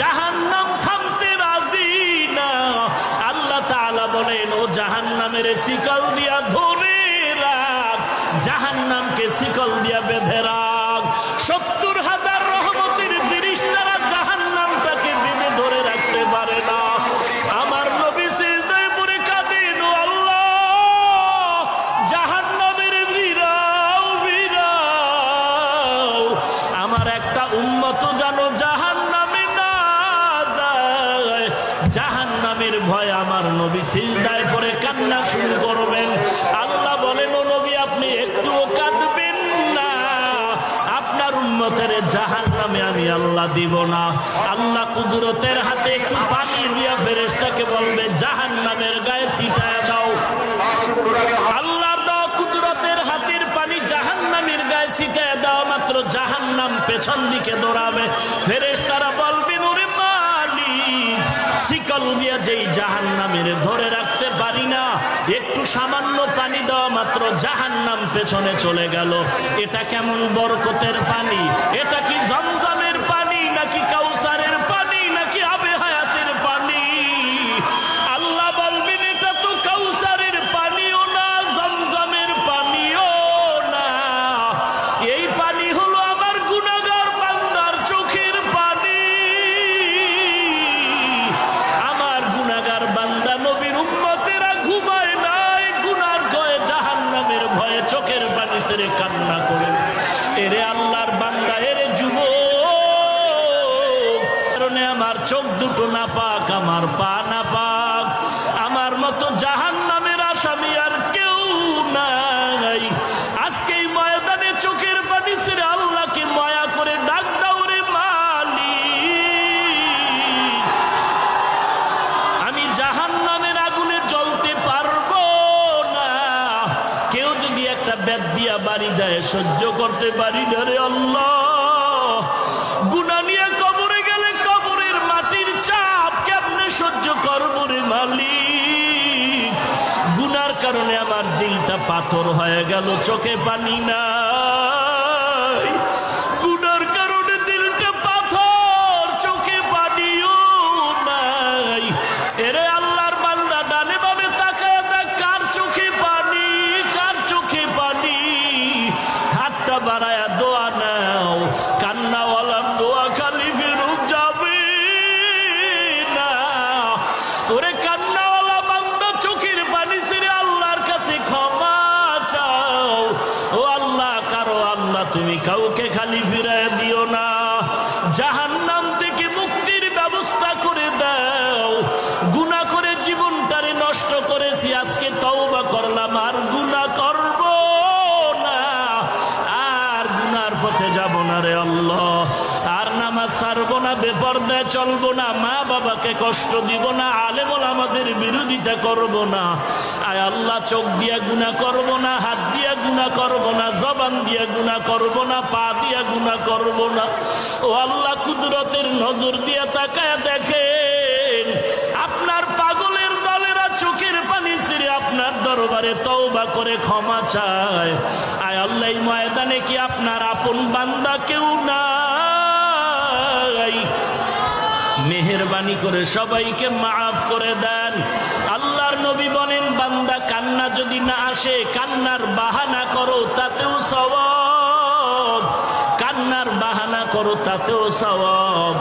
জাহান্নাম থামতে রাজি না। আল্লাহ তাআলা বলেন, ও জাহান্নামের শিকল দিয়া ধরে রাখ, জাহান্নামকে শিকল দিয়া বেঁধে রাখ। সত্তর হাজার রহমতের ফিরিস্তারা সিজদায় পড়ে কান্না শুরু করবেন। আল্লাহ বলেন নবী, আপনি একটুও কাঁদবেন না। আপনার উন্মতের জাহান নামে আমি আল্লাহ দিব না। আল্লাহ কুদরতের হাতে একটু পানি দিয়া ফেরেস্তাকে বলবে জাহান নামের গায়ে ছিটায় দাও। আল্লাহর দাও কুদরতের হাতের পানি জাহান নামের গায়ে ছিটায় দাও, মাত্র জাহান নাম পেছন দিকে দৌড়াবে। শিকল দিয়া যেই জাহান নামের ধরে রাখতে পারি না, একটু সামান্য পানি দেওয়া মাত্র জাহান নাম পেছনে চলে গেল। এটা কেমন বরকতের পানি? এটা কি জমজমের ছেড়ে কান্না করে এরে আল্লাহর বান্দা, এরে যুব কারণে আমার চোখ দুটো না পাক আমার পা না পাক আমার মতো জাহান্নামের একটা দিয়া বাড়ি দেয়, সহ্য করতে পারি না গুনা নিয়ে কবরে গেলে কবরের মাটির চাপ কেমনে সহ্য করব রে মালিক? গুনার কারণে আমার দিলটা পাথর হয়ে গেল, চোখে পানি নাই। কাউকে খালি ফিরায় দিও না। জাহান্নাম থেকে মুক্তির ব্যবস্থা করে দাও। গুণা করে জীবনটারে নষ্ট করেছি, আজকে তওবা করলাম। আর গুণা করব না। আর গুনার পথে যাব না রে আল্লাহ। আর নামাজ ছাড়বো না, বেপর্দায় চলবো না। মা বাবাকে কষ্ট দিব না আমাদের বিরোধিতা করব না। আয় আল্লাহ, চোখ দিয়া গুণা করব না, হাত দিয়া গুণা করব না, জবান দিয়া গুণা করব না, পা দিয়া গুণা করব না। ও আল্লাহ, কুদরতের নজর দিয়া তাকায় দেখেন, আপনার পাগলের দলেরা চোখের পানি ছেড়ে আপনার দরবারে তওবা করে ক্ষমা চায়। আয় আল্লাহ ময়দানে কি আপনার আপন বান্দা কেউ নাই? মেহরবানি করে সবাইকে মাফ করে দেন। আল্লাহর নবী বলেন, বান্দা, কান্না যদি না আসে, কান্নার বাহানা করো, তাতেও সব কান্নার বাহানা করো, তাতেও সওয়াব।